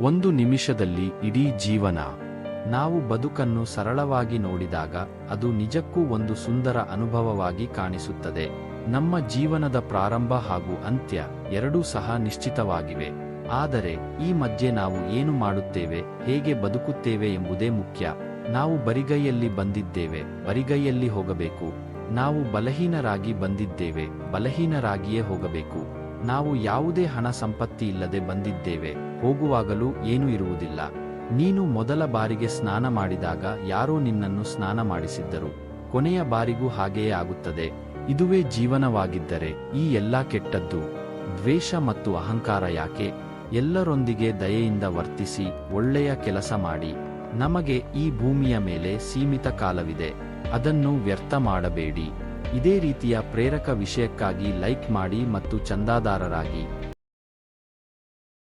ಒಂದು ನಿಮಿಷದಲ್ಲಿ ಇಡೀ ಜೀವನ ನಾವು ಬದುಕನ್ನು ಸರಳವಾಗಿ ನೋಡಿದಾಗ ಅದು ನಿಜಕ್ಕೂ ಒಂದು ಸುಂದರ ಅನುಭವವಾಗಿ ಕಾಣಿಸುತ್ತದೆ. ನಮ್ಮ ಜೀವನದ ಪ್ರಾರಂಭ ಹಾಗೂ ಅಂತ್ಯ ಎರಡೂ ಸಹ ನಿಶ್ಚಿತವಾಗಿವೆ. ಆದರೆ ಈ ಮಧ್ಯೆ ನಾವು ಏನು ಮಾಡುತ್ತೇವೆ, ಹೇಗೆ ಬದುಕುತ್ತೇವೆ ಎಂಬುದೇ ಮುಖ್ಯ. ನಾವು ಬರಿಗೈಯಲ್ಲಿ ಬಂದಿದ್ದೇವೆ, ಬರಿಗೈಯಲ್ಲಿ ಹೋಗಬೇಕು. ನಾವು ಬಲಹೀನರಾಗಿ ಬಂದಿದ್ದೇವೆ, ಬಲಹೀನರಾಗಿಯೇ ಹೋಗಬೇಕು. ನಾವು ಯಾವುದೇ ಹಣ ಸಂಪತ್ತಿ ಇಲ್ಲದೆ ಬಂದಿದ್ದೇವೆ, ಹೋಗುವಾಗಲೂ ಏನೂ ಇರುವುದಿಲ್ಲ. ನೀನು ಮೊದಲ ಬಾರಿಗೆ ಸ್ನಾನ ಮಾಡಿದಾಗ ಯಾರೋ ನಿನ್ನನ್ನು ಸ್ನಾನ ಮಾಡಿಸಿದ್ದರು. ಕೊನೆಯ ಬಾರಿಗೂ ಹಾಗೆಯೇ ಆಗುತ್ತದೆ. ಇದುವೇ ಜೀವನವಾಗಿದ್ದರೆ ಈ ಎಲ್ಲಾ ಕೆಟ್ಟದ್ದು, ದ್ವೇಷ ಮತ್ತು ಅಹಂಕಾರ ಯಾಕೆ? ಎಲ್ಲರೊಂದಿಗೆ ದಯೆಯಿಂದ ವರ್ತಿಸಿ, ಒಳ್ಳೆಯ ಕೆಲಸ ಮಾಡಿ. ನಮಗೆ ಈ ಭೂಮಿಯ ಮೇಲೆ ಸೀಮಿತ ಕಾಲವಿದೆ. ಅದನ್ನು ವ್ಯರ್ಥ ಮಾಡಬೇಡಿ. ಇದೇ ರೀತಿಯ ಪ್ರೇರಕ ವಿಷಯಕ್ಕಾಗಿ ಲೈಕ್ ಮಾಡಿ ಮತ್ತು ಚಂದಾದಾರರಾಗಿ.